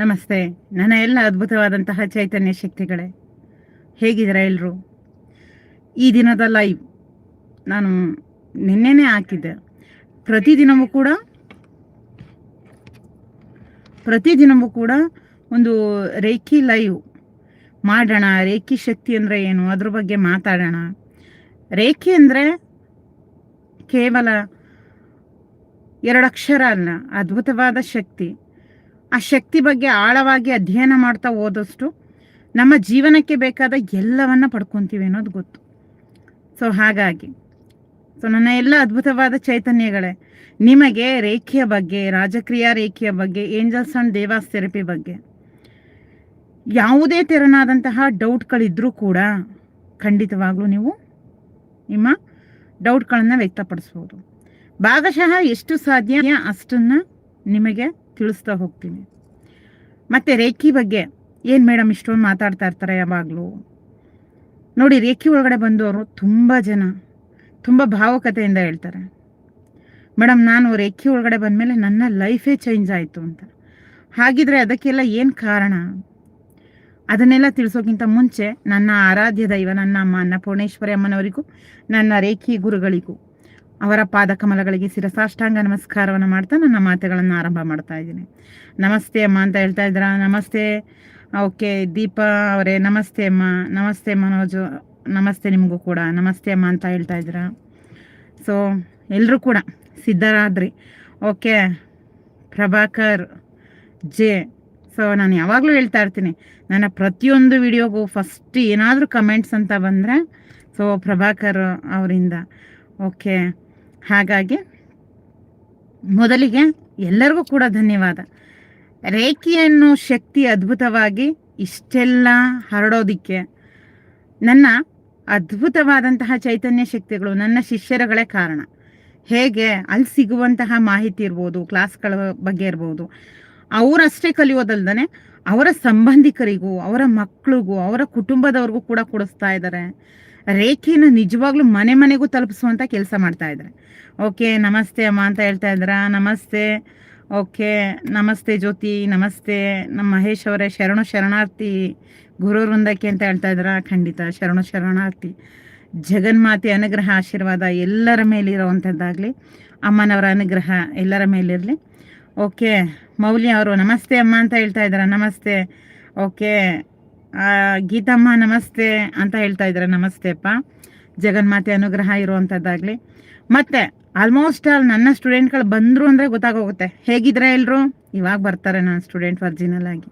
ನಮಸ್ತೆ. ನನ್ನ ಎಲ್ಲ ಅದ್ಭುತವಾದಂತಹ ಚೈತನ್ಯ ಶಕ್ತಿಗಳೇ. ಹೇಗಿದ್ದೀರಾ ಎಲ್ಲರೂ ಈ ದಿನದ ಲೈವ್ ನಾನು ನಿನ್ನೆನೇ ಹಾಕಿದ್ದೆ. ಪ್ರತಿದಿನವೂ ಕೂಡ ಪ್ರತಿದಿನವೂ ಕೂಡ ಒಂದು ರೇಖಿ ಲೈವ್ ಮಾಡೋಣ. ರೇಖಿ ಶಕ್ತಿ ಅಂದರೆ ಏನು? ಅದ್ರ ಬಗ್ಗೆ ಮಾತಾಡೋಣ. ರೇಖಿ ಅಂದರೆ ಕೇವಲ ಎರಡು ಅಕ್ಷರ ಅಲ್ಲ, ಅದ್ಭುತವಾದ ಶಕ್ತಿ. ಆ ಶಕ್ತಿ ಬಗ್ಗೆ ಆಳವಾಗಿ ಅಧ್ಯಯನ ಮಾಡ್ತಾ ಹೋದಷ್ಟು ನಮ್ಮ ಜೀವನಕ್ಕೆ ಬೇಕಾದ ಎಲ್ಲವನ್ನ ಪಡ್ಕೊತೀವಿ ಅನ್ನೋದು ಗೊತ್ತು. ಸೊ ಹಾಗಾಗಿ ಸೊ ನನ್ನ ಎಲ್ಲ ಅದ್ಭುತವಾದ ಚೈತನ್ಯಗಳೇ, ನಿಮಗೆ ರೇಖೆಯ ಬಗ್ಗೆ, ರಾಜಕ್ರಿಯಾ ರೇಖೆಯ ಬಗ್ಗೆ ಏಂಜಲ್ಸ್ ಅಂಡ್ ದೇವಾಸ್ ಥೆರಪಿ ಬಗ್ಗೆ, ಯಾವುದೇ ತೆರನಾದಂತಹ ಡೌಟ್ಗಳಿದ್ರೂ ಕೂಡ ಖಂಡಿತವಾಗ್ಲೂ ನೀವು ನಿಮ್ಮ ಡೌಟ್ಗಳನ್ನು ವ್ಯಕ್ತಪಡಿಸ್ಬೋದು. ಭಾಗಶಃ ಎಷ್ಟು ಸಾಧ್ಯ ಅಷ್ಟನ್ನು ನಿಮಗೆ ತಿಳಿಸ್ತಾ ಹೋಗ್ತೀನಿ. ಮತ್ತು ರೇಖಿ ಬಗ್ಗೆ ಏನು ಮೇಡಮ್ ಇಷ್ಟೊಂದು ಮಾತಾಡ್ತಾ ಇರ್ತಾರೆ ಯಾವಾಗಲೂ? ನೋಡಿ, ರೇಖಿ ಒಳಗಡೆ ಬಂದವರು ತುಂಬ ಜನ, ತುಂಬ ಭಾವುಕತೆಯಿಂದ ಹೇಳ್ತಾರೆ. ಮೇಡಮ್, ನಾನು ರೇಖಿ ಒಳಗಡೆ ಬಂದಮೇಲೆ ನನ್ನ ಲೈಫೇ ಚೇಂಜ್ ಆಯಿತು ಅಂತ. ಹಾಗಿದ್ರೆ ಅದಕ್ಕೆಲ್ಲ ಏನು ಕಾರಣ? ಅದನ್ನೆಲ್ಲ ತಿಳಿಸೋಕ್ಕಿಂತ ಮುಂಚೆ ನನ್ನ ಆರಾಧ್ಯ ದೈವ, ನನ್ನ ಅಮ್ಮ ಅನ್ನಪೂರ್ಣೇಶ್ವರಿ ಅಮ್ಮನವರಿಗೂ, ನನ್ನ ರೇಖಿ ಗುರುಗಳಿಗೂ ಅವರ ಪಾದಕಮಲಗಳಿಗೆ ಶಿರಸಾಷ್ಟಾಂಗ ನಮಸ್ಕಾರವನ್ನು ಮಾಡ್ತಾ ನನ್ನ ಮಾತುಗಳನ್ನು ಆರಂಭ ಮಾಡ್ತಾ ಇದ್ದೀನಿ. ನಮಸ್ತೆ ಅಮ್ಮ ಅಂತ ಹೇಳ್ತಾ ಇದ್ದೀರಾ? ನಮಸ್ತೆ. ಓಕೆ, ದೀಪಾ ಅವರೇ, ನಮಸ್ತೆ ಅಮ್ಮ. ನಮಸ್ತೆ ಮನೋಜು, ನಮಸ್ತೆ ನಿಮಗೂ ಕೂಡ. ನಮಸ್ತೆ ಅಮ್ಮ ಅಂತ ಹೇಳ್ತಾ ಇದ್ದೀರಾ? ಸೊ ಎಲ್ಲರೂ ಕೂಡ ಸಿದ್ಧರಾದ್ರಿ. Okay, Prabhakar J. ಸೊ ನಾನು ಯಾವಾಗಲೂ ಹೇಳ್ತಾ ಇರ್ತೀನಿ, ನನ್ನ ಪ್ರತಿಯೊಂದು ವಿಡಿಯೋಗೂ ಫಸ್ಟ್ ಏನಾದರೂ ಕಮೆಂಟ್ಸ್ ಅಂತ ಬಂದರೆ ಸೊ ಪ್ರಭಾಕರ್ ಅವರಿಂದ. ಓಕೆ ಹಾಗಾಗಿ ಮೊದಲಿಗೆ ಎಲ್ಲರಿಗೂ ಕೂಡ ಧನ್ಯವಾದ. ರೇಖಿಯನ್ನು ಶಕ್ತಿ ಅದ್ಭುತವಾಗಿ ಇಷ್ಟೆಲ್ಲ ಹರಡೋದಿಕ್ಕೆ ನನ್ನ ಅದ್ಭುತವಾದಂತಹ ಚೈತನ್ಯ ಶಕ್ತಿಗಳು ನನ್ನ ಶಿಷ್ಯರುಗಳೇ ಕಾರಣ. ಹೇಗೆ ಅಲ್ಲಿ ಸಿಗುವಂತಹ ಮಾಹಿತಿ ಇರ್ಬೋದು, ಕ್ಲಾಸ್ಗಳ ಬಗ್ಗೆ ಇರ್ಬೋದು, ಅವರಷ್ಟೇ ಕಲಿಯೋದಲ್ದೇ ಅವರ ಸಂಬಂಧಿಕರಿಗೂ, ಅವರ ಮಕ್ಕಳಿಗೂ ಅವರ ಕುಟುಂಬದವ್ರಿಗೂ ಕೂಡ ಕೊಡಿಸ್ತಾ ಇದ್ದಾರೆ. ರೇಖೆನ ನಿಜವಾಗ್ಲೂ ಮನೆ ಮನೆಗೂ ತಲುಪಿಸುವಂಥ ಕೆಲಸ ಮಾಡ್ತಾ ಇದ್ದಾರೆ. ಓಕೆ, ನಮಸ್ತೆ ಅಮ್ಮ ಅಂತ ಹೇಳ್ತಾ ಇದ್ದೀರಾ ನಮಸ್ತೆ. ಓಕೆ, ನಮಸ್ತೆ ಜ್ಯೋತಿ, ನಮಸ್ತೆ. ನಮ್ಮ ಮಹೇಶ್ ಅವರೇ, ಶರಣು ಶರಣಾರ್ಥಿ ಗುರು ವೃಂದಕ್ಕೆ ಅಂತ ಹೇಳ್ತಾ ಇದ್ದೀರಾ ಖಂಡಿತ, ಶರಣು ಶರಣಾರ್ಥಿ. ಜಗನ್ಮಾತೆ ಅನುಗ್ರಹ ಆಶೀರ್ವಾದ ಎಲ್ಲರ ಮೇಲಿರುವಂಥದ್ದಾಗಲಿ ಅಮ್ಮನವರ ಅನುಗ್ರಹ ಎಲ್ಲರ ಮೇಲಿರಲಿ ಓಕೆ, ಮೌಲ್ಯ ಅವರು, ನಮಸ್ತೆ ಅಮ್ಮ ಅಂತ ಹೇಳ್ತಾ ಇದ್ದಾರೆ ನಮಸ್ತೆ. ಓಕೆ ಗೀತಮ್ಮ ನಮಸ್ತೆ ಅಂತ ಹೇಳ್ತಾ ಇದ್ದಾರೆ ನಮಸ್ತೆ ಅಪ್ಪ. ಜಗನ್ಮಾತೆ ಅನುಗ್ರಹ ಇರುವಂಥದ್ದಾಗಲಿ ಮತ್ತೆ ಆಲ್ಮೋಸ್ಟ್ ಆಲ್ ನನ್ನ ಸ್ಟೂಡೆಂಟ್ಗಳು ಬಂದರು ಅಂದರೆ ಗೊತ್ತಾಗೋಗುತ್ತೆ. ಹೇಗಿದ್ರೆ ಎಲ್ಲರೂ ಇವಾಗ ಬರ್ತಾರೆ ನನ್ನ ಸ್ಟೂಡೆಂಟ್ ಒರ್ಜಿನಲ್ ಆಗಿ.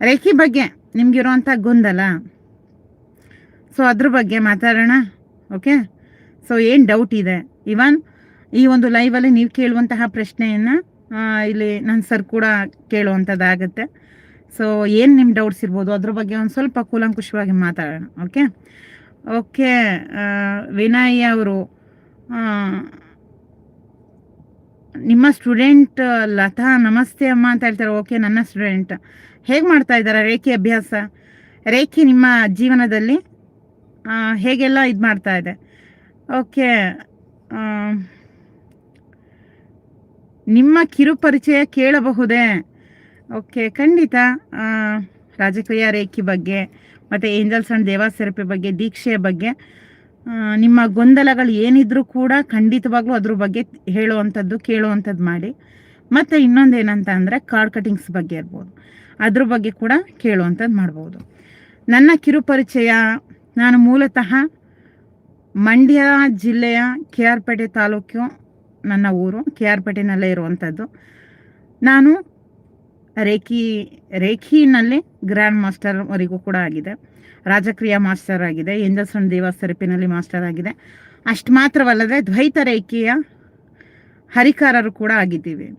ರೇಖಿ ಬಗ್ಗೆ ನಿಮಗಿರುವಂಥ ಗೊಂದಲ? ಸೊ ಅದ್ರ ಬಗ್ಗೆ ಮಾತಾಡೋಣ. ಓಕೆ ಸೊ ಏನು ಡೌಟ್ ಇದೆ? ಇವನ್ ಈ ಒಂದು ಲೈವಲ್ಲಿ ನೀವು ಕೇಳುವಂತಹ ಪ್ರಶ್ನೆಯನ್ನು ಇಲ್ಲಿ ನನ್ನ ಸರ್ ಕೂಡ ಕೇಳುವಂಥದ್ದಾಗುತ್ತೆ ಸೊ ಏನು ನಿಮ್ಮ ಡೌಟ್ಸ್ ಇರ್ಬೋದು, ಅದ್ರ ಬಗ್ಗೆ ಒಂದು ಸ್ವಲ್ಪ ಕೂಲಂಕುಷವಾಗಿ ಮಾತಾಡೋಣ ಓಕೆ ಓಕೆ ವಿನಯ್ ಅವರು ನಿಮ್ಮ ಸ್ಟೂಡೆಂಟ್ ಲತಾ, ನಮಸ್ತೆ ಅಮ್ಮ ಅಂತ ಹೇಳ್ತಾರೆ ಓಕೆ ನನ್ನ ಸ್ಟೂಡೆಂಟ್ ಹೇಗೆ ಮಾಡ್ತಾ ಇದ್ದಾರೆ ರೇಖೆ ಅಭ್ಯಾಸ? ರೇಖೆ ನಿಮ್ಮ ಜೀವನದಲ್ಲಿ ಹೇಗೆಲ್ಲ ಇದು ಮಾಡ್ತಾ ಇದೆ? ಓಕೆ ನಿಮ್ಮ ಕಿರುಪರಿಚಯ ಕೇಳಬಹುದೇ? ಓಕೆ, ಖಂಡಿತ. ರಾಜಕೀಯ ರೇಖೆ ಬಗ್ಗೆ, ಮತ್ತು ಏಂಜಲ್ಸ್ ಆ್ಯಂಡ್ ದೇವಾ ಸೆರಪಿ ಬಗ್ಗೆ, ದೀಕ್ಷೆಯ ಬಗ್ಗೆ ನಿಮ್ಮ ಗೊಂದಲಗಳು ಏನಿದ್ರೂ ಕೂಡ ಖಂಡಿತವಾಗ್ಲೂ ಅದ್ರ ಬಗ್ಗೆ ಹೇಳುವಂಥದ್ದು, ಕೇಳುವಂಥದ್ದು ಮಾಡಿ. ಮತ್ತು ಇನ್ನೊಂದು ಏನಂತ ಅಂದರೆ ಕಾರ್ಡ್ ಕಟಿಂಗ್ಸ್ ಬಗ್ಗೆ ಇರ್ಬೋದು. ಅದ್ರ ಬಗ್ಗೆ ಕೂಡ ಕೇಳುವಂಥದ್ದು ಮಾಡ್ಬೋದು. ನನ್ನ ಕಿರುಪರಿಚಯ ನಾನು ಮೂಲತಃ ಮಂಡ್ಯ ಜಿಲ್ಲೆಯ ಕೆ ಆರ್ ಪೇಟೆ ತಾಲೂಕು, ನನ್ನ ಊರು ಕೆ ಆರ್ ಪೇಟೆನಲ್ಲೇ ಇರುವಂಥದ್ದು. ನಾನು ರೇಖಿ, ರೇಖಿನಲ್ಲಿ ಗ್ರ್ಯಾಂಡ್ ಮಾಸ್ಟರ್ವರೆಗೂ ಕೂಡ ಆಗಿದೆ. ರಾಜಕ್ರಿಯಾ ಮಾಸ್ಟರ್ ಆಗಿದೆ ಎಂಜಸ್ವನ್ ದೇವಾಸ್ ಮಾಸ್ಟರ್ ಆಗಿದೆ. ಅಷ್ಟು ಮಾತ್ರವಲ್ಲದೆ ದ್ವೈತ ರೇಖೆಯ ಹರಿಕಾರರು ಕೂಡ ಆಗಿದ್ದೀವಿ.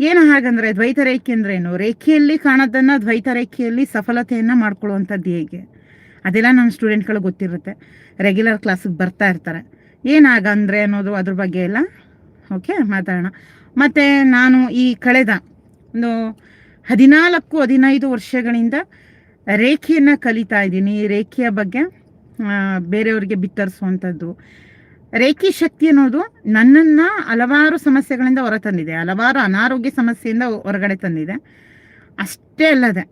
ಏನು ಹಾಗಂದರೆ ದ್ವೈತ ರೇಖೆ ಅಂದರೆ ಏನು ರೇಖೆಯಲ್ಲಿ ಕಾಣೋದನ್ನು ದ್ವೈತ ರೇಖೆಯಲ್ಲಿ ಸಫಲತೆಯನ್ನು ಮಾಡ್ಕೊಳ್ಳುವಂಥದ್ದು ಹೇಗೆ? ಅದೆಲ್ಲ ನನ್ನ ಸ್ಟೂಡೆಂಟ್ಗಳು ಗೊತ್ತಿರುತ್ತೆ. ರೆಗ್ಯುಲರ್ ಕ್ಲಾಸಿಗೆ ಬರ್ತಾ ಇರ್ತಾರೆ. ಏನಾಗಂದರೆ ಅನ್ನೋದು ಅದ್ರ ಬಗ್ಗೆ ಎಲ್ಲ, ಓಕೆ, ಮಾತಾಡೋಣ. ಮತ್ತು ನಾನು ಈ ಕಳೆದ ಒಂದು ಹದಿನಾಲ್ಕು, ಹದಿನೈದು ವರ್ಷಗಳಿಂದ ರೇಖೆಯನ್ನು ಕಲಿತಾ ಇದ್ದೀನಿ. ರೇಖೆಯ ಬಗ್ಗೆ ಬೇರೆಯವರಿಗೆ ಬಿತ್ತರಿಸುವಂಥದ್ದು. ರೇಖಿ ಶಕ್ತಿ ಅನ್ನೋದು ನನ್ನನ್ನು ಹಲವಾರು ಸಮಸ್ಯೆಗಳಿಂದ ಹೊರ ತಂದಿದೆ ಹಲವಾರು ಅನಾರೋಗ್ಯ ಸಮಸ್ಯೆಯಿಂದ ಹೊರಗಡೆ ತಂದಿದೆ. ಅಷ್ಟೇ ಅಲ್ಲದೆ,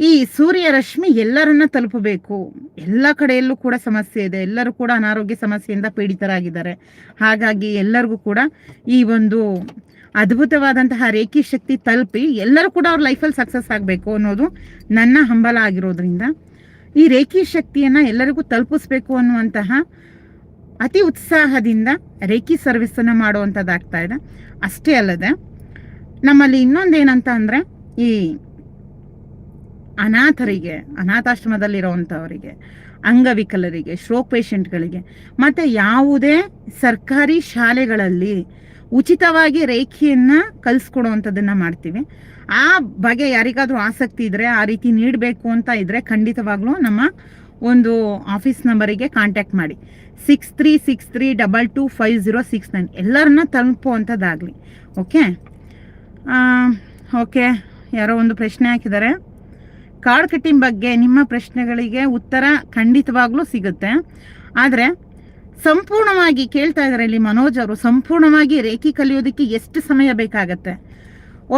ಈ ಸೂರ್ಯ, ರಶ್ಮಿ ಎಲ್ಲರನ್ನ ತಲುಪಬೇಕು. ಎಲ್ಲ ಕಡೆಯಲ್ಲೂ ಕೂಡ ಸಮಸ್ಯೆ ಇದೆ. ಎಲ್ಲರೂ ಕೂಡ ಅನಾರೋಗ್ಯ ಸಮಸ್ಯೆಯಿಂದ ಪೀಡಿತರಾಗಿದ್ದಾರೆ. ಹಾಗಾಗಿ ಎಲ್ಲರಿಗೂ ಕೂಡ ಈ ಒಂದು ಅದ್ಭುತವಾದಂತಹ ರೇಖಿ ಶಕ್ತಿ ತಲುಪಿ ಎಲ್ಲರೂ ಕೂಡ ಅವ್ರ ಲೈಫಲ್ಲಿ ಸಕ್ಸಸ್ ಆಗಬೇಕು ಅನ್ನೋದು ನನ್ನ ಹಂಬಲ ಆಗಿರೋದ್ರಿಂದ ಈ ರೇಖಿ ಶಕ್ತಿಯನ್ನು ಎಲ್ಲರಿಗೂ ತಲುಪಿಸ್ಬೇಕು ಅನ್ನುವಂತಹ ಅತಿ ಉತ್ಸಾಹದಿಂದ ರೇಖಿ ಸರ್ವಿಸನ್ನು ಮಾಡುವಂಥದ್ದಾಗ್ತಾ ಇದೆ. ಅಷ್ಟೇ ಅಲ್ಲದೆ ನಮ್ಮಲ್ಲಿ ಇನ್ನೊಂದೇನಂತ ಅಂದರೆ ಈ ಅನಾಥರಿಗೆ, ಅನಾಥಾಶ್ರಮದಲ್ಲಿರುವಂಥವರಿಗೆ, ಅಂಗವಿಕಲರಿಗೆ ಸ್ಟ್ರೋಕ್ ಪೇಷಂಟ್ಗಳಿಗೆ ಮತ್ತು ಯಾವುದೇ ಸರ್ಕಾರಿ ಶಾಲೆಗಳಲ್ಲಿ ಉಚಿತವಾಗಿ ರೇಖೆಯನ್ನು ಕಲಿಸ್ಕೊಡುವಂಥದ್ದನ್ನು ಮಾಡ್ತೀವಿ. ಆ ಬಗ್ಗೆ ಯಾರಿಗಾದರೂ ಆಸಕ್ತಿ ಇದ್ದರೆ ಆ ರೀತಿ ನೀಡಬೇಕು ಅಂತ ಇದ್ದರೆ ಖಂಡಿತವಾಗ್ಲೂ ನಮ್ಮ ಒಂದು ಆಫೀಸ್ ನಂಬರಿಗೆ ಕಾಂಟ್ಯಾಕ್ಟ್ ಮಾಡಿ. Six three six three double two five zero six nine ಎಲ್ಲರನ್ನ ತಲುಪುವಂಥದ್ದಾಗಲಿ. ಓಕೆ? ಓಕೆ. ಯಾರೋ ಒಂದು ಪ್ರಶ್ನೆ ಹಾಕಿದ್ದಾರೆ. ಕಾರ್ಡ್ ಕಟ್ಟಿಂಗ್ ಬಗ್ಗೆ ನಿಮ್ಮ ಪ್ರಶ್ನೆಗಳಿಗೆ ಉತ್ತರ ಖಂಡಿತವಾಗ್ಲೂ ಸಿಗುತ್ತೆ. ಆದರೆ ಸಂಪೂರ್ಣವಾಗಿ ಕೇಳ್ತಾ ಇದ್ದಾರೆ ಇಲ್ಲಿ ಮನೋಜ್ ಅವರು. ಸಂಪೂರ್ಣವಾಗಿ ರೇಖಿ ಕಲಿಯೋದಕ್ಕೆ ಎಷ್ಟು ಸಮಯ ಬೇಕಾಗತ್ತೆ?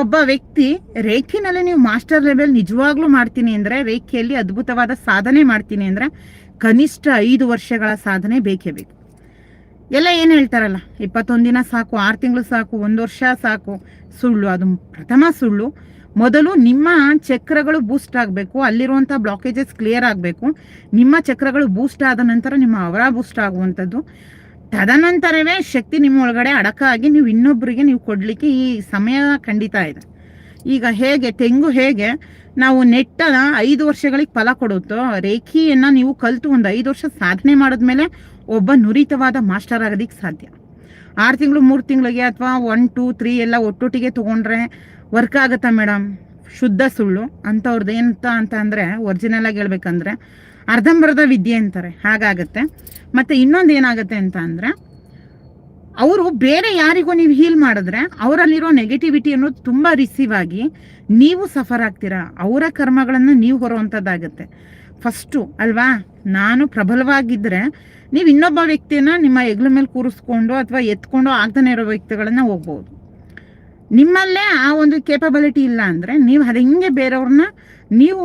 ಒಬ್ಬ ವ್ಯಕ್ತಿ ರೇಖಿನಲ್ಲಿ ನೀವು ಮಾಸ್ಟರ್ ಲೆವೆಲ್ ನಿಜವಾಗ್ಲೂ ಮಾಡ್ತೀನಿ ಅಂದರೆ, ರೇಖೆಯಲ್ಲಿ ಅದ್ಭುತವಾದ ಸಾಧನೆ ಮಾಡ್ತೀನಿ ಅಂದರೆ, ಕನಿಷ್ಠ ಐದು ವರ್ಷಗಳ ಸಾಧನೆ ಬೇಕೇ ಬೇಕು. ಎಲ್ಲ ಏನು ಹೇಳ್ತಾರಲ್ಲ? ಇಪ್ಪತ್ತೊಂದು ದಿನ ಸಾಕು, ಆರು ತಿಂಗಳು ಸಾಕು, ಒಂದು ವರ್ಷ ಸಾಕು. ಸುಳ್ಳು, ಅದು ಪ್ರಥಮ ಸುಳ್ಳು. ಮೊದಲು ನಿಮ್ಮ ಚಕ್ರಗಳು ಬೂಸ್ಟ್ ಆಗಬೇಕು ಅಲ್ಲಿರುವಂಥ ಬ್ಲಾಕೇಜಸ್ ಕ್ಲಿಯರ್ ಆಗಬೇಕು. ನಿಮ್ಮ ಚಕ್ರಗಳು ಬೂಸ್ಟ್ ಆದ ನಂತರ ನಿಮ್ಮ ಅವರ ಬೂಸ್ಟ್ ಆಗುವಂಥದ್ದು. ತದನಂತರವೇ ಶಕ್ತಿ ನಿಮ್ಮ ಒಳಗಡೆ ಅಡಕಾಗಿ ನೀವು ಇನ್ನೊಬ್ಬರಿಗೆ ನೀವು ಕೊಡಲಿಕ್ಕೆ ಈ ಸಮಯ ಖಂಡಿತ ಇದೆ. ಈಗ ಹೇಗೆ, ತೆಂಗು ಹೇಗೆ? ನಾವು ನೆಟ್ಟ ಐದು ವರ್ಷಗಳಿಗೆ ಫಲ ಕೊಡುತ್ತೋ, ರೇಖಿಯನ್ನು ನೀವು ಕಲಿತು ಒಂದು ಐದು ವರ್ಷ ಸಾಧನೆ ಮಾಡಿದ್ಮೇಲೆ ಒಬ್ಬ ನುರಿತವಾದ ಮಾಸ್ಟರ್ ಆಗೋದಕ್ಕೆ ಸಾಧ್ಯ. ಆರು ತಿಂಗಳು, ಮೂರು ತಿಂಗಳಿಗೆ ಅಥವಾ ಒನ್ ಟೂ ತ್ರೀ ಎಲ್ಲ ಒಟ್ಟೊಟ್ಟಿಗೆ ತೊಗೊಂಡ್ರೆ ವರ್ಕ್ ಆಗುತ್ತಾ ಮೇಡಮ್? ಶುದ್ಧ ಸುಳ್ಳು. ಅಂಥವ್ರದ್ದು ಏನಂತ ಅಂತ ಅಂದರೆ ಒರಿಜಿನಲ್ ಆಗಿ ಹೇಳ್ಬೇಕಂದ್ರೆ ಅರ್ಧಂಬರ್ಧ ವಿದ್ಯೆ ಅಂತಾರೆ. ಹಾಗಾಗತ್ತೆ. ಮತ್ತು ಇನ್ನೊಂದು ಏನಾಗುತ್ತೆ ಅಂತ ಅಂದರೆ ಅವರು ಬೇರೆ ಯಾರಿಗೂ ನೀವು ಹೀಲ್ ಮಾಡಿದ್ರೆ ಅವರಲ್ಲಿರೋ ನೆಗೆಟಿವಿಟಿ ಅನ್ನೋದು ತುಂಬ ರಿಸೀವ್ ಆಗಿ ನೀವು ಸಫರ್ ಆಗ್ತೀರಾ? ಅವರ ಕರ್ಮಗಳನ್ನು ನೀವು ಹೊರುವಂಥದ್ದಾಗತ್ತೆ. ಫಸ್ಟು ಅಲ್ವಾ? ನಾನು ಪ್ರಬಲವಾಗಿದ್ದರೆ ನೀವು ಇನ್ನೊಬ್ಬ ವ್ಯಕ್ತಿಯನ್ನು ನಿಮ್ಮ ಹೆಗ್ಲ ಮೇಲೆ ಕೂರಿಸ್ಕೊಂಡು ಅಥವಾ ಎತ್ಕೊಂಡು ಆಗ್ತಾನೆ ಇರೋ ವ್ಯಕ್ತಿಗಳನ್ನು ಹೋಗ್ಬೋದು. ನಿಮ್ಮಲ್ಲೇ ಆ ಒಂದು ಕೇಪಬಿಲಿಟಿ ಇಲ್ಲ ಅಂದರೆ ನೀವು ಅದು ಬೇರೆಯವ್ರನ್ನ ನೀವು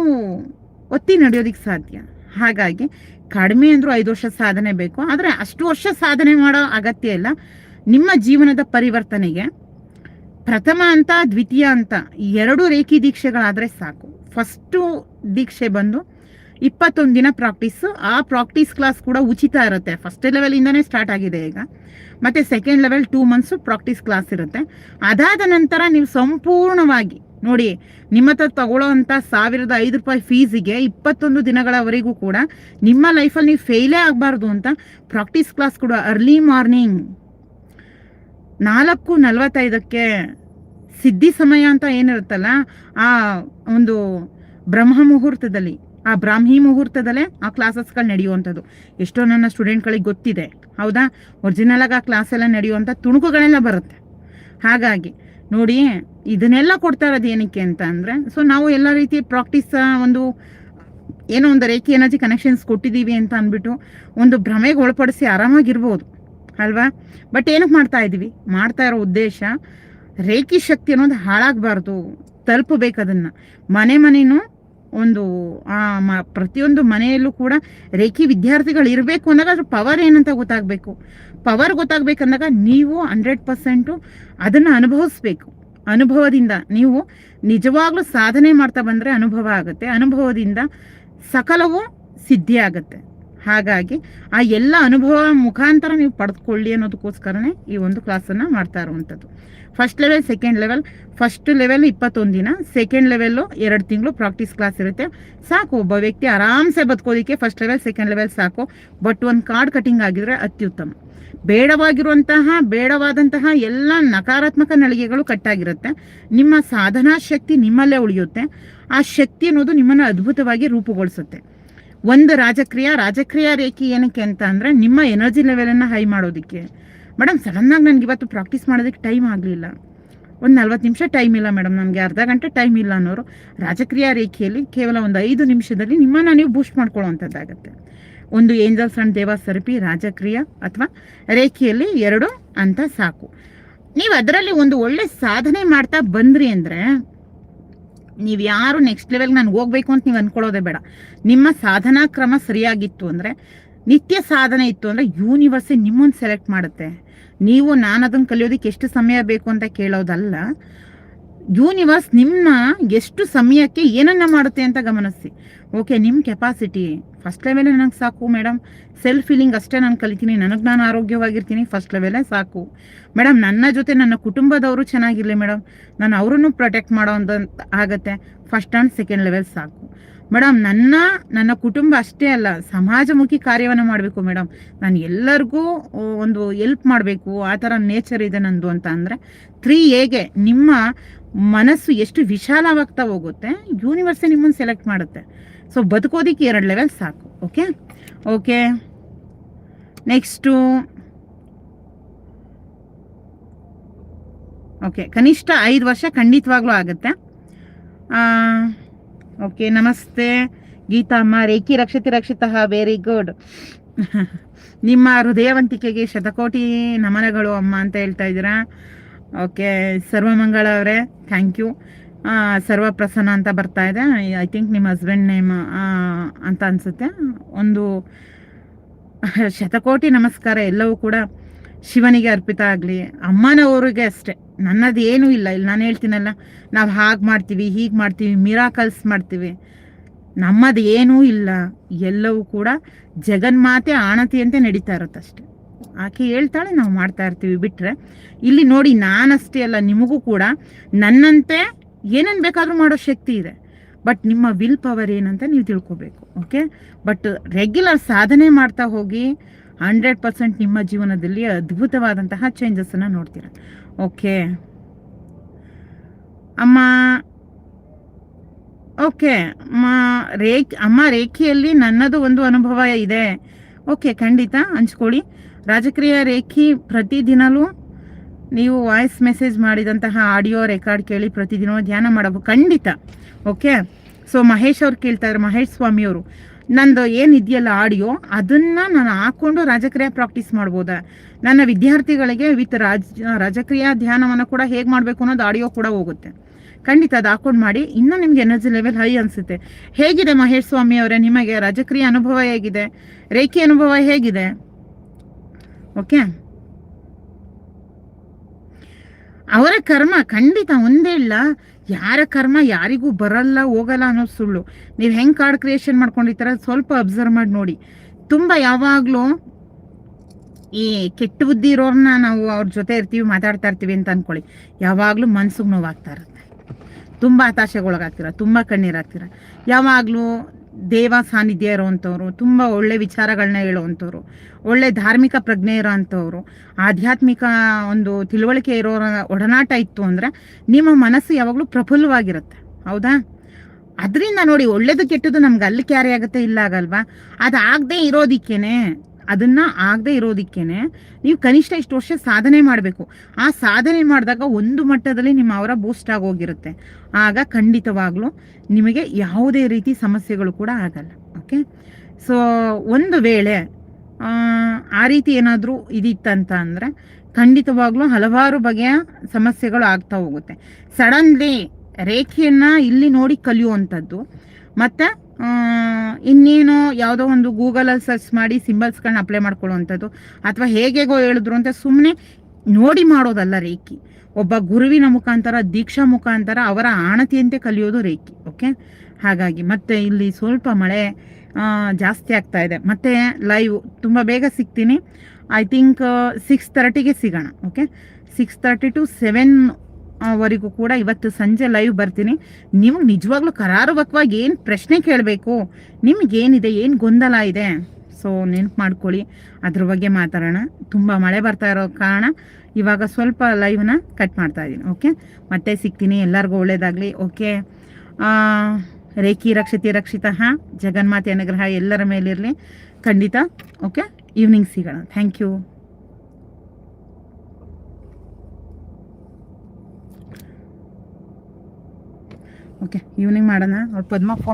ಒತ್ತಿ ನಡೆಯೋದಕ್ಕೆ ಸಾಧ್ಯ. ಹಾಗಾಗಿ ಕಡಿಮೆ ಅಂದರೂ ಐದು ವರ್ಷ ಸಾಧನೆ ಬೇಕು. ಆದರೆ ಅಷ್ಟು ವರ್ಷ ಸಾಧನೆ ಮಾಡೋ ಅಗತ್ಯ ಇಲ್ಲ. ನಿಮ್ಮ ಜೀವನದ ಪರಿವರ್ತನೆಗೆ ಪ್ರಥಮ ಅಂತ ದ್ವಿತೀಯ ಅಂತ ಎರಡು ರೇಖಿ ದೀಕ್ಷೆಗಳಾದರೆ ಸಾಕು. ಫಸ್ಟು ದೀಕ್ಷೆ ಬಂದು ಇಪ್ಪತ್ತೊಂದು ದಿನ ಪ್ರಾಕ್ಟೀಸು ಆ ಪ್ರಾಕ್ಟೀಸ್ ಕ್ಲಾಸ್ ಕೂಡ ಉಚಿತ ಇರುತ್ತೆ. ಫಸ್ಟ್ ಲೆವೆಲಿಂದನೇ ಸ್ಟಾರ್ಟ್ ಆಗಿದೆ ಈಗ. ಮತ್ತು second level two months practice class ಇರುತ್ತೆ. ಅದಾದ ನಂತರ ನೀವು ಸಂಪೂರ್ಣವಾಗಿ ನೋಡಿ, ನಿಮ್ಮ ಹತ್ರ ತಗೊಳ್ಳೋ ಅಂಥ ಸಾವಿರದ ಐದು ರೂಪಾಯಿ ಫೀಸಿಗೆ ಇಪ್ಪತ್ತೊಂದು ದಿನಗಳವರೆಗೂ ಕೂಡ ನಿಮ್ಮ ಲೈಫಲ್ಲಿ ನೀವು ಫೇಲೇ ಆಗಬಾರ್ದು ಅಂತ ಪ್ರಾಕ್ಟೀಸ್ ಕ್ಲಾಸ್ ಕೂಡ ಅರ್ಲಿ ಮಾರ್ನಿಂಗ್ ನಾಲ್ಕು ನಲವತ್ತೈದಕ್ಕೆ ಸಿದ್ಧಿ ಸಮಯ ಅಂತ ಏನಿರುತ್ತಲ್ಲ, ಆ ಒಂದು ಬ್ರಹ್ಮ ಮುಹೂರ್ತದಲ್ಲಿ ಆ ಬ್ರಾಹ್ಮಿ ಮುಹೂರ್ತದಲ್ಲೇ ಆ ಕ್ಲಾಸಸ್ಗಳು ನಡೆಯುವಂಥದ್ದು. ಎಷ್ಟೋ ನನ್ನ ಸ್ಟೂಡೆಂಟ್ಗಳಿಗೆ ಗೊತ್ತಿದೆ. ಹೌದಾ? ಒರಿಜಿನಲಾಗಿ ಆ ಕ್ಲಾಸೆಲ್ಲ ನಡೆಯುವಂಥ ತುಣುಕುಗಳೆಲ್ಲ ಬರುತ್ತೆ. ಹಾಗಾಗಿ ನೋಡಿ, ಇದನ್ನೆಲ್ಲ ಕೊಡ್ತಾ ಇರೋದು ಏನಕ್ಕೆ ಅಂತ ಅಂದರೆ ಸೊ ನಾವು ಎಲ್ಲ ರೀತಿ ಪ್ರಾಕ್ಟೀಸ್ ಒಂದು, ಏನೋ ಒಂದು ರೇಖಿ ಎನರ್ಜಿ ಕನೆಕ್ಷನ್ಸ್ ಕೊಟ್ಟಿದ್ದೀವಿ ಅಂತ ಅಂದ್ಬಿಟ್ಟು ಒಂದು ಭ್ರಮೆಗೆ ಒಳಪಡಿಸಿ ಆರಾಮಾಗಿರ್ಬೋದು. ಅಲ್ವಾ? ಬಟ್ ಏನಕ್ಕೆ ಮಾಡ್ತಾ ಇದ್ದೀವಿ? ಮಾಡ್ತಾ ಇರೋ ಉದ್ದೇಶ ರೇಖಿ ಶಕ್ತಿ ಅನ್ನೋದು ಹಾಳಾಗಬಾರ್ದು. ತಲುಪಬೇಕು ಅದನ್ನು. ಮನೆ ಮನೆಯೂ ಒಂದು, ಆ ಪ್ರತಿಯೊಂದು ಮನೆಯಲ್ಲೂ ಕೂಡ ರೇಖಿ ವಿದ್ಯಾರ್ಥಿಗಳು ಇರಬೇಕು ಅಂದಾಗ ಅದ್ರ ಪವರ್ ಏನಂತ ಗೊತ್ತಾಗಬೇಕು. ಪವರ್ ಗೊತ್ತಾಗಬೇಕಂದಾಗ ನೀವು ಹಂಡ್ರೆಡ್ ಪರ್ಸೆಂಟು ಅದನ್ನು ಅನುಭವಿಸ್ಬೇಕು. ಅನುಭವದಿಂದ ನೀವು ನಿಜವಾಗ್ಲೂ ಸಾಧನೆ ಮಾಡ್ತಾ ಬಂದರೆ ಅನುಭವ ಆಗುತ್ತೆ. ಅನುಭವದಿಂದ ಸಕಲವೂ ಸಿದ್ಧಿ ಆಗುತ್ತೆ. ಹಾಗಾಗಿ ಆ ಎಲ್ಲ ಅನುಭವ ಮುಖಾಂತರ ನೀವು ಪಡೆದುಕೊಳ್ಳಿ ಅನ್ನೋದಕ್ಕೋಸ್ಕರನೇ ಈ ಒಂದು ಕ್ಲಾಸನ್ನು ಮಾಡ್ತಾ ಇರುವಂಥದ್ದು first level second level first level ಇಪ್ಪತ್ತೊಂದು ದಿನ ಸೆಕೆಂಡ್ ಲೆವೆಲ್ಲು ಎರಡು ತಿಂಗಳು ಪ್ರಾಕ್ಟೀಸ್ ಕ್ಲಾಸ್ ಇರುತ್ತೆ. ಸಾಕು, ಒಬ್ಬ ವ್ಯಕ್ತಿ ಆರಾಮ್ಸೆ ಬದುಕೋದಕ್ಕೆ ಫಸ್ಟ್ ಲೆವೆಲ್ ಸೆಕೆಂಡ್ ಲೆವೆಲ್ ಸಾಕು. ಬಟ್ ಒಂದು ಕಾರ್ಡ್ ಕಟಿಂಗ್ ಆಗಿದ್ರೆ ಅತ್ಯುತ್ತಮ. ಬೇಡವಾಗಿರುವಂತಹ, ಬೇಡವಾದಂತಹ ಎಲ್ಲ ನಕಾರಾತ್ಮಕ ನಳಿಗೆಗಳು ಕಟ್ಟಾಗಿರುತ್ತೆ ನಿಮ್ಮ ಸಾಧನಾ ಶಕ್ತಿ ನಿಮ್ಮಲ್ಲೇ ಉಳಿಯುತ್ತೆ. ಆ ಶಕ್ತಿ ಅನ್ನೋದು ನಿಮ್ಮನ್ನು ಅದ್ಭುತವಾಗಿ ರೂಪುಗೊಳಿಸುತ್ತೆ. ಒಂದು ರಾಜಕ್ರಿಯ ರಾಜಕ್ರಿಯ ರೇಖೆ ಏನಕ್ಕೆ ಅಂತ ಅಂದರೆ ನಿಮ್ಮ ಎನರ್ಜಿ ಲೆವೆಲನ್ನು ಹೈ ಮಾಡೋದಕ್ಕೆ. ಮೇಡಮ್ ಸಡನ್ನಾಗಿ ನನಗೆ ಇವತ್ತು ಪ್ರಾಕ್ಟೀಸ್ ಮಾಡೋದಕ್ಕೆ ಟೈಮ್ ಆಗಲಿಲ್ಲ. ಒಂದು ನಲ್ವತ್ತು ನಿಮಿಷ ಟೈಮ್ ಇಲ್ಲ ಮೇಡಮ್ ನಮಗೆ ಅರ್ಧ ಗಂಟೆ ಟೈಮ್ ಇಲ್ಲ ಅನ್ನೋರು. ರಾಜಕ್ರಿಯಾ ರೇಖೆಯಲ್ಲಿ ಕೇವಲ ಒಂದು ಐದು ನಿಮಿಷದಲ್ಲಿ ನಿಮ್ಮನ್ನು ನೀವು ಬೂಸ್ಟ್ ಮಾಡ್ಕೊಳ್ಳುವಂಥದ್ದಾಗತ್ತೆ. ಒಂದು ಏಂಜಲ್ಸ್ ಅಂಡ್ ದೇವ ಸರಪಿ, ರಾಜಕ್ರಿಯ ಅಥವಾ ರೇಖೆಯಲ್ಲಿ ಎರಡು ಅಂತ ಸಾಕು. ನೀವು ಅದರಲ್ಲಿ ಒಂದು ಒಳ್ಳೆ ಸಾಧನೆ ಮಾಡ್ತಾ ಬಂದ್ರಿ ಅಂದರೆ ನೀವು ಯಾರು ನೆಕ್ಸ್ಟ್ ಲೆವೆಲ್ ನಾನು ಹೋಗ್ಬೇಕು ಅಂತ ನೀವು ಅನ್ಕೊಳ್ಳೋದೇ ಬೇಡ. ನಿಮ್ಮ ಸಾಧನಾ ಕ್ರಮ ಸರಿಯಾಗಿತ್ತು ಅಂದರೆ, ನಿತ್ಯ ಸಾಧನೆ ಇತ್ತು ಅಂದರೆ ಯೂನಿವರ್ಸೇ ನಿಮ್ಮನ್ನು ಸೆಲೆಕ್ಟ್ ಮಾಡುತ್ತೆ. ನೀವು ನಾನು ಅದನ್ನು ಕಲಿಯೋದಕ್ಕೆ ಎಷ್ಟು ಸಮಯ ಬೇಕು ಅಂತ ಕೇಳೋದಲ್ಲ ಯೂನಿವರ್ಸ್ ನಿಮ್ಮ ಎಷ್ಟು ಸಮಯಕ್ಕೆ ಏನನ್ನ ಮಾಡುತ್ತೆ ಅಂತ ಗಮನಿಸಿ. ಓಕೆ ನಿಮ್ಮ ಕೆಪಾಸಿಟಿ ಫಸ್ಟ್ ಲೆವೆಲೇ ನನಗೆ ಸಾಕು ಮೇಡಮ್ ಸೆಲ್ಫ್ ಫೀಲಿಂಗ್ ಅಷ್ಟೇ ನಾನು ಕಲಿತೀನಿ, ನನಗೆ ನಾನು ಆರೋಗ್ಯವಾಗಿರ್ತೀನಿ ಫಸ್ಟ್ ಲೆವೆಲೇ ಸಾಕು. ಮೇಡಮ್ ನನ್ನ ಜೊತೆ ನನ್ನ ಕುಟುಂಬದವರು ಚೆನ್ನಾಗಿರಲಿ ಮೇಡಮ್ ನಾನು ಅವರನ್ನು ಪ್ರೊಟೆಕ್ಟ್ ಮಾಡೋ ಆಗುತ್ತೆ ಫಸ್ಟ್ ಆ್ಯಂಡ್ ಸೆಕೆಂಡ್ ಲೆವೆಲ್ ಸಾಕು. ಮೇಡಮ್, ನನ್ನ ನನ್ನ ಕುಟುಂಬ ಅಷ್ಟೇ ಅಲ್ಲ, ಸಮಾಜಮುಖಿ ಕಾರ್ಯವನ್ನು ಮಾಡಬೇಕು ಮೇಡಮ್. ನಾನು ಎಲ್ಲರಿಗೂ ಒಂದು ಎಲ್ಪ್ ಮಾಡಬೇಕು, ಆ ಥರ ನೇಚರ್ ಇದೆ ನಂದು ಅಂತ ಅಂದರೆ ತ್ರೀ ಹೇಗೆ ನಿಮ್ಮ ಮನಸ್ಸು ಎಷ್ಟು ವಿಶಾಲವಾಗ್ತಾ ಹೋಗುತ್ತೆ ಯೂನಿವರ್ಸೇ ನಿಮ್ಮನ್ನು ಸೆಲೆಕ್ಟ್ ಮಾಡುತ್ತೆ. ಸೊ ಬದುಕೋದಿಕ್ಕೆ ಎರಡು ಲೆವೆಲ್ ಸಾಕು ಓಕೆ ಓಕೆ ನೆಕ್ಸ್ಟು ಓಕೆ ಕನಿಷ್ಠ ಐದು ವರ್ಷ ಖಂಡಿತವಾಗ್ಲೂ ಆಗುತ್ತೆ. ಓಕೆ ನಮಸ್ತೆ ಗೀತಾಮ್ಮ reiki Rakshita Rakshita very good ನಿಮ್ಮ ಹೃದಯವಂತಿಕೆಗೆ ಶತಕೋಟಿ ನಮನಗಳು ಅಮ್ಮ ಅಂತ ಹೇಳ್ತಾ ಇದ್ದೀರಾ? ಓಕೆ ಸರ್ವಮಂಗಳ ಅವರೇ ಥ್ಯಾಂಕ್ ಯು ಸರ್ವ ಪ್ರಸನ್ನ ಅಂತ ಬರ್ತಾ ಇದೆ. ಐ ಥಿಂಕ್ ನಿಮ್ಮ ಹಸ್ಬೆಂಡ್ ನೇಮ್ ಅಂತ ಅನಿಸುತ್ತೆ. ಒಂದು ಶತಕೋಟಿ ನಮಸ್ಕಾರ ಎಲ್ಲವೂ ಕೂಡ ಶಿವನಿಗೆ ಅರ್ಪಿತ ಆಗಲಿ ಅಮ್ಮನವರಿಗೆ ಅಷ್ಟೇ. ನನ್ನದು ಏನೂ ಇಲ್ಲ. ಇಲ್ಲಿ ನಾನು ಹೇಳ್ತೀನಲ್ಲ, ನಾವು ಹಾಗೆ ಮಾಡ್ತೀವಿ, ಹೀಗೆ ಮಾಡ್ತೀವಿ ಮಿರಾಕಲ್ಸ್ ಮಾಡ್ತೀವಿ. ನಮ್ಮದು ಏನೂ ಇಲ್ಲ. ಎಲ್ಲವೂ ಕೂಡ ಜಗನ್ಮಾತೆ ಆಣತಿಯಂತೆ ನಡೀತಾ ಇರುತ್ತಷ್ಟೆ ಆಕೆ ಹೇಳ್ತಾಳೆ, ನಾವು ಮಾಡ್ತಾ ಇರ್ತೀವಿ. ಬಿಟ್ಟರೆ ಇಲ್ಲಿ ನೋಡಿ ನಾನಷ್ಟೇ ಅಲ್ಲ, ನಿಮಗೂ ಕೂಡ ನನ್ನಂತೆ ಏನೇನು ಬೇಕಾದರೂ ಮಾಡೋ ಶಕ್ತಿ ಇದೆ. ಬಟ್ ನಿಮ್ಮ ವಿಲ್ ಪವರ್ ಏನಂತ ನೀವು ತಿಳ್ಕೊಬೇಕು ಓಕೆ ಬಟ್ ರೆಗ್ಯುಲರ್ ಸಾಧನೆ ಮಾಡ್ತಾ ಹೋಗಿ ಹಂಡ್ರೆಡ್ ಪರ್ಸೆಂಟ್ ನಿಮ್ಮ ಜೀವನದಲ್ಲಿ ಅದ್ಭುತವಾದಂತಹ ಚೇಂಜಸ್ಸನ್ನು ನೋಡ್ತೀರ. ಓಕೆ ಅಮ್ಮ ಓಕೆ ಅಮ್ಮ, ರೇಖ್, ಅಮ್ಮ ರೇಖೆಯಲ್ಲಿ ನನ್ನದು ಒಂದು ಅನುಭವ ಇದೆ. ಓಕೆ ಖಂಡಿತ ಹಂಚ್ಕೊಳ್ಳಿ. ರಾಜಕ್ರಿಯ ರೇಖಿ ಪ್ರತಿದಿನಲೂ ನೀವು ವಾಯ್ಸ್ ಮೆಸೇಜ್ ಮಾಡಿದಂತಹ ಆಡಿಯೋ ರೆಕಾರ್ಡ್ ಕೇಳಿ ಪ್ರತಿದಿನ ಧ್ಯಾನ ಮಾಡಬೇಕು ಖಂಡಿತ. ಓಕೆ ಸೊ ಮಹೇಶ್ ಅವ್ರು ಕೇಳ್ತಾ ಇದ್ದಾರೆ ಮಹೇಶ್ ಸ್ವಾಮಿ ಅವರು. ನಂದು ಏನಿದೆಯಲ್ಲ ಆಡಿಯೋ, ಅದನ್ನು ನಾನು ಹಾಕ್ಕೊಂಡು ರಾಜಕ್ರಿಯಾ ಪ್ರಾಕ್ಟೀಸ್ ಮಾಡ್ಬೋದಾ? ನನ್ನ ವಿದ್ಯಾರ್ಥಿಗಳಿಗೆ ವಿತ್ ರಾಜ ರಾಜಕ್ರಿಯಾ ಧ್ಯಾನವನ್ನು ಕೂಡ ಹೇಗೆ ಮಾಡಬೇಕು ಅನ್ನೋದು ಆಡಿಯೋ ಕೂಡ ಹೋಗುತ್ತೆ. ಖಂಡಿತ ಅದು ಹಾಕೊಂಡು ಮಾಡಿ, ಇನ್ನೂ ನಿಮ್ಗೆ ಎನರ್ಜಿ ಲೆವೆಲ್ ಹೈ ಅನಿಸುತ್ತೆ. ಹೇಗಿದೆ ಮಹೇಶ್ ಸ್ವಾಮಿ ಅವರೇ, ನಿಮಗೆ ರಾಜಕ್ರಿಯಾ ಅನುಭವ ಹೇಗಿದೆ? ರೇಖಿ ಅನುಭವ ಹೇಗಿದೆ? ಓಕೆ ಅವರ ಕರ್ಮ ಖಂಡಿತ ಒಂದೇ ಇಲ್ಲ. ಯಾರ ಕರ್ಮ ಯಾರಿಗೂ ಬರಲ್ಲ, ಹೋಗಲ್ಲ ಅನ್ನೋ ಸುಳ್ಳು. ನೀವು ಹೆಂಗೆ ಕಾರ್ಡ್ ಕ್ರಿಯೇಷನ್ ಮಾಡ್ಕೊಂಡಿರ್ತಾರ ಸ್ವಲ್ಪ ಅಬ್ಸರ್ವ್ ಮಾಡಿ ನೋಡಿ. ತುಂಬ ಯಾವಾಗಲೂ ಈ ಕೆಟ್ಟ ಬುದ್ಧಿ ಇರೋರನ್ನ ನಾವು ಅವ್ರ ಜೊತೆ ಇರ್ತೀವಿ, ಮಾತಾಡ್ತಾ ಇರ್ತೀವಿ ಅಂತ ಅಂದ್ಕೊಳ್ಳಿ ಯಾವಾಗಲೂ ಮನ್ಸಿಗೆ ನೋವಾಗ್ತಾ ಇರುತ್ತೆ. ತುಂಬ ಹತಾಶೆಗೊಳಗಾಗ್ತೀರ, ತುಂಬ ಕಣ್ಣೀರಾಗ್ತೀರ. ಯಾವಾಗಲೂ ದೇವ ಸಾನ್ನಿಧ್ಯ ಇರೋವಂಥವ್ರು, ತುಂಬ ಒಳ್ಳೆ ವಿಚಾರಗಳನ್ನ ಹೇಳುವಂಥವ್ರು, ಒಳ್ಳೆ ಧಾರ್ಮಿಕ ಪ್ರಜ್ಞೆ ಇರೋವಂಥವ್ರು, ಆಧ್ಯಾತ್ಮಿಕ ಒಂದು ತಿಳುವಳಿಕೆ ಇರೋರ ಒಡನಾಟ ಇತ್ತು ಅಂದರೆ ನಿಮ್ಮ ಮನಸ್ಸು ಯಾವಾಗಲೂ ಪ್ರಫುಲ್ಲವಾಗಿರುತ್ತೆ, ಹೌದಾ? ಅದರಿಂದ ನೋಡಿ ಒಳ್ಳೇದು ಕೆಟ್ಟದ್ದು ನಮ್ಗೆ ಅಲ್ಲಿ ಕ್ಯಾರಿ ಆಗುತ್ತೆ, ಇಲ್ಲ ಆಗಲ್ವಾ? ಅದು ಅದಾಗದೇ ಇರೋದಿಕ್ಕೇನೆ. ಅದನ್ನ ಆಗದೆ ಇರೋದಿಕ್ಕೇನೆ ನೀವು ಕನಿಷ್ಠ ಇಷ್ಟು ವರ್ಷ ಸಾಧನೆ ಮಾಡಬೇಕು. ಆ ಸಾಧನೆ ಮಾಡಿದಾಗ ಒಂದು ಮಟ್ಟದಲ್ಲಿ ನಿಮ್ಮ ಅವರ ಬೂಸ್ಟ್ ಆಗೋಗಿರುತ್ತೆ. ಆಗ ಖಂಡಿತವಾಗ್ಲೂ ನಿಮಗೆ ಯಾವುದೇ ರೀತಿ ಸಮಸ್ಯೆಗಳು ಕೂಡ ಆಗಲ್ಲ. ಓಕೆ ಸೊ ಒಂದು ವೇಳೆ, ಆ ರೀತಿ ಏನಾದರೂ ಇದಿತ್ತಂತ ಅಂದರೆ ಖಂಡಿತವಾಗ್ಲೂ ಹಲವಾರು ಬಗೆಯ ಸಮಸ್ಯೆಗಳು ಆಗ್ತಾ ಹೋಗುತ್ತೆ. ಸಡನ್ಲಿ ರೇಖೆಯನ್ನು ಇಲ್ಲಿ ನೋಡಿ ಕಲಿಯುವಂಥದ್ದು ಮತ್ತು ಇನ್ನೇನು ಯಾವುದೋ ಒಂದು ಗೂಗಲಲ್ಲಿ ಸರ್ಚ್ ಮಾಡಿ ಸಿಂಬಲ್ಸ್ಗಳನ್ನ ಅಪ್ಲೈ ಮಾಡ್ಕೊಳ್ಳುವಂಥದ್ದು. ಅಥವಾ ಹೇಗೆಗೋ ಹೇಳಿದ್ರು ಅಂತ ಸುಮ್ಮನೆ ನೋಡಿ ಮಾಡೋದಲ್ಲ ರೇಖಿ. ಒಬ್ಬ ಗುರುವಿನ ಮುಖಾಂತರ, ದೀಕ್ಷಾ ಮುಖಾಂತರ ಅವರ ಆಣತಿಯಂತೆ ಕಲಿಯೋದು ರೇಖಿ ಓಕೆ ಹಾಗಾಗಿ ಮತ್ತೆ ಇಲ್ಲಿ ಸ್ವಲ್ಪ ಮಳೆ ಜಾಸ್ತಿ ಆಗ್ತಾ ಇದೆ. ಮತ್ತೆ ಲೈವ್ ತುಂಬ ಬೇಗ ಸಿಗ್ತೀನಿ. ಐ ಥಿಂಕ್ ಸಿಕ್ಸ್ ತರ್ಟಿಗೆ ಸಿಗೋಣ okay six thirty to seven ವರೆಗೂ ಕೂಡ ಇವತ್ತು ಸಂಜೆ ಲೈವ್ ಬರ್ತೀನಿ. ನಿಮಗೆ ನಿಜವಾಗ್ಲೂ ಕರಾರುವಕವಾಗಿ ಏನು ಪ್ರಶ್ನೆ ಕೇಳಬೇಕು? ನಿಮಗೇನಿದೆ? ಏನು ಗೊಂದಲ ಇದೆ? ಸೊ ನೆನ್ಪು ಮಾಡ್ಕೊಳ್ಳಿ. ಅದ್ರ ಬಗ್ಗೆ ಮಾತಾಡೋಣ. ತುಂಬ ಮಳೆ ಬರ್ತಾ ಇರೋ ಕಾರಣ ಇವಾಗ ಸ್ವಲ್ಪ ಲೈವ್ನ ಕಟ್ ಮಾಡ್ತಾ ಇದ್ದೀನಿ ಓಕೆ ಮತ್ತೆ ಸಿಗ್ತೀನಿ. ಎಲ್ಲರಿಗೂ ಒಳ್ಳೇದಾಗಲಿ ಓಕೆ ರೇಖಿ ರಕ್ಷಿತಿ ರಕ್ಷಿತ. ಜಗನ್ಮಾತೆ ಅನುಗ್ರಹ ಎಲ್ಲರ ಮೇಲಿರಲಿ. ಖಂಡಿತ ಓಕೆ ಈವ್ನಿಂಗ್ ಸಿಗೋಣ. ಥ್ಯಾಂಕ್ ಯು ಓಕೆ ಈವ್ನಿಂಗ್ ಮಾಡೋಣ ಅವ್ರು ಪದ್ಮ ಫೋನ್